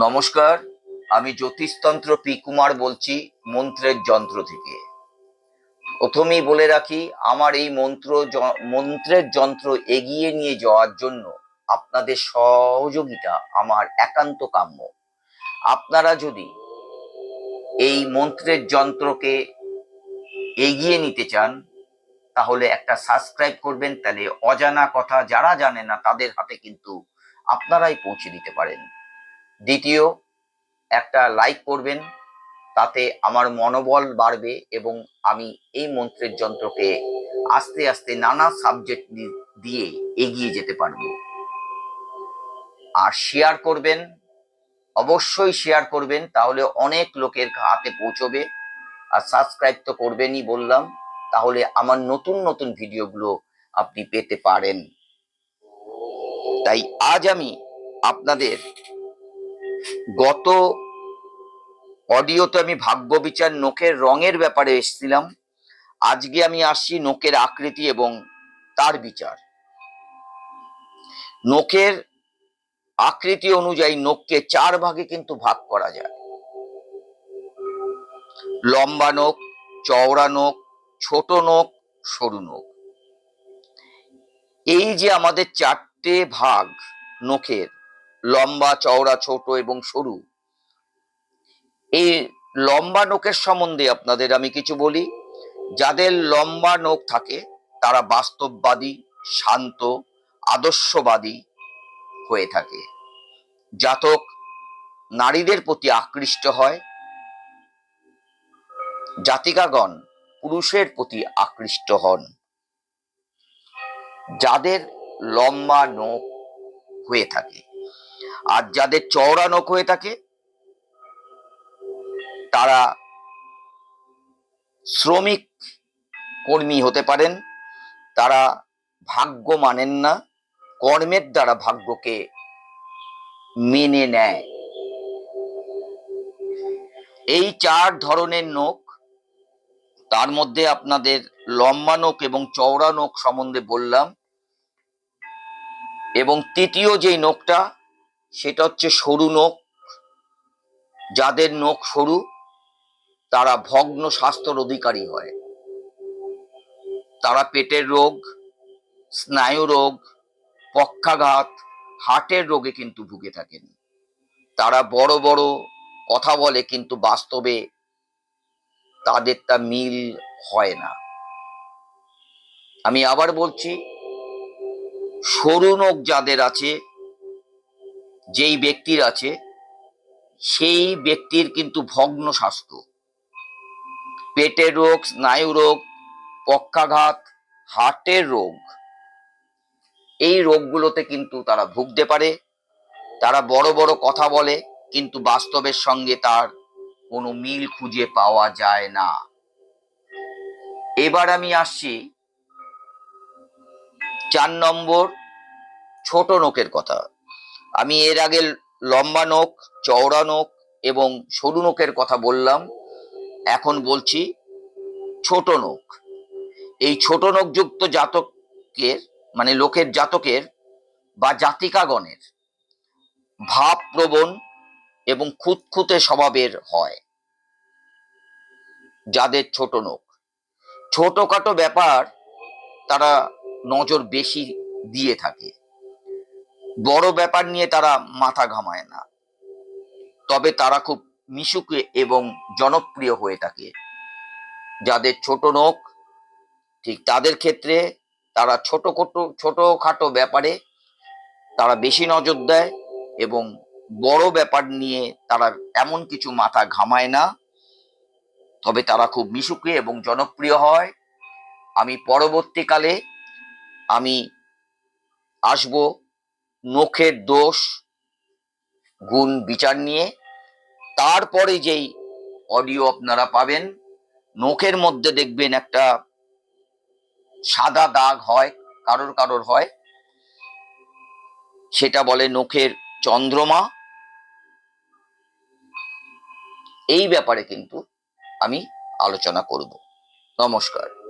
নমস্কার, আমি জ্যোতিষতন্ত্র পি কুমার বলছি মন্ত্রের যন্ত্র থেকে। প্রথমেই বলে রাখি, আমার এই মন্ত্র মন্ত্রের যন্ত্র এগিয়ে নিয়ে যাওয়ার জন্য আপনাদের সহযোগিতা আমার একান্ত কাম্য। আপনারা যদি এই মন্ত্রের যন্ত্রকে এগিয়ে নিতে চান, তাহলে একটা সাবস্ক্রাইব করবেন, তাহলে অজানা কথা যারা জানে না, তাদের হাতে কিন্তু আপনারাই পৌঁছে দিতে পারেন। দ্বিতীয়, একটা লাইক করবেন, তাতে আমার মনোবল বাড়বে এবং আমি এই মন্ত্রের যন্ত্রকে আস্তে আস্তে নানা সাবজেক্ট দিয়ে এগিয়ে যেতে পারব। আর শেয়ার করবেন, অবশ্যই শেয়ার করবেন, তাহলে অনেক লোকের হাতে পৌঁছবে। আর সাবস্ক্রাইব তো করবেনই বললাম, তাহলে আমার নতুন নতুন ভিডিওগুলো আপনি পেতে পারেন। তাই আজ আমি আপনাদের গত অডিওতে আমি ভাগ্য বিচার নোকের রঙের ব্যাপারে এসেছিলাম। আজকে আমি আসছি নোকের আকৃতি এবং তার বিচার। নোকের আকৃতি অনুযায়ী নোককে চার ভাগে কিন্তু ভাগ করা যায়। লম্বা নোক চওড়া নোক ছোট নোক সরু নোক এই যে আমাদের চারটে ভাগ নোকের লম্বা, চওড়া, ছোট এবং সরু। এই লম্বা নোকের সম্বন্ধে আপনাদের আমি কিছু বলি। যাদের লম্বা নোক থাকে, তারা বাস্তববাদী, শান্ত, আদর্শবাদী হয়ে থাকে। জাতক নারীদের প্রতি আকৃষ্ট হয়। জাতিকাগণ পুরুষের প্রতি আকৃষ্ট হন। যাদের লম্বা নোক হয়ে থাকে আর যাদের চওড়া নখ হয়ে থাকে, তারা শ্রমিক কর্মী হতে পারেন, তারা ভাগ্য মানেন না, কর্মের দ্বারা ভাগ্যকে মেনে নেয়। এই চার ধরনের নখ, তার মধ্যে আপনাদের লম্বা নখ এবং চওড়া নখ সম্বন্ধে বললাম, এবং তৃতীয় যেই নোকটা সেটা হচ্ছে সরু নোক যাদের নোক সরু, তারা ভগ্ন স্বাস্থ্যর অধিকারী হয়। তারা পেটের রোগ, স্নায়ু রোগ, পক্ষাঘাত, হার্টের রোগে কিন্তু ভুগে থাকেন। তারা বড় বড় কথা বলে কিন্তু বাস্তবে তাদের তা মিল হয় না। আমি আবার বলছি, সরু নোক যাদের আছে যেই ব্যক্তির আছে, সেই ব্যক্তির কিন্তু ভগ্ন স্বাস্থ্য। পেটের রোগ, স্নায়ু রোগ, পক্ষাঘাত, হার্টের রোগ, এই রোগগুলোতে কিন্তু তারা ভুগতে পারে। তারা বড় বড় কথা বলে, কিন্তু বাস্তবের সঙ্গে তার কোনো মিল খুঁজে পাওয়া যায় না। এবার আমি আসছি চার নম্বর ছোট নোকের কথা। আমি এর আগে লম্বা নোক চওড়া নোক এবং সরু নোকের কথা বললাম। এখন বলছি ছোট নোক এই ছোট নোকযুক্ত জাতকের মানে লোকের জাতকের বা জাতিকাগণের ভাবপ্রবণ এবং খুঁতখুঁতে স্বভাবের হয় যাদের ছোট নোক ছোটখাটো ব্যাপার তারা নজর বেশি দিয়ে থাকে। বড় ব্যাপার নিয়ে তারা মাথা ঘামায় না। তবে তারা খুব মিশুকে এবং জনপ্রিয় হয়ে থাকে। যাদের ছোট নোক ঠিক তাদের ক্ষেত্রে তারা ছোট ছোট ছোটখাটো ব্যাপারে তারা বেশি নজর দেয় এবং বড় ব্যাপার নিয়ে তারা এমন কিছু মাথা ঘামায় না। তবে তারা খুব মিশুকে এবং জনপ্রিয় হয়। আমি পরবর্তীকালে আমি আসব নখের দোষ গুণ বিচার নিয়ে। তারপরে যেই অডিও আপনারা পাবেন, নখের মধ্যে দেখবেন একটা সাদা দাগ হয়, কারোর কারোর হয়। সেটা বলে নখের চন্দ্রমা। এই ব্যাপারে কিন্তু আমি আলোচনা করব। নমস্কার।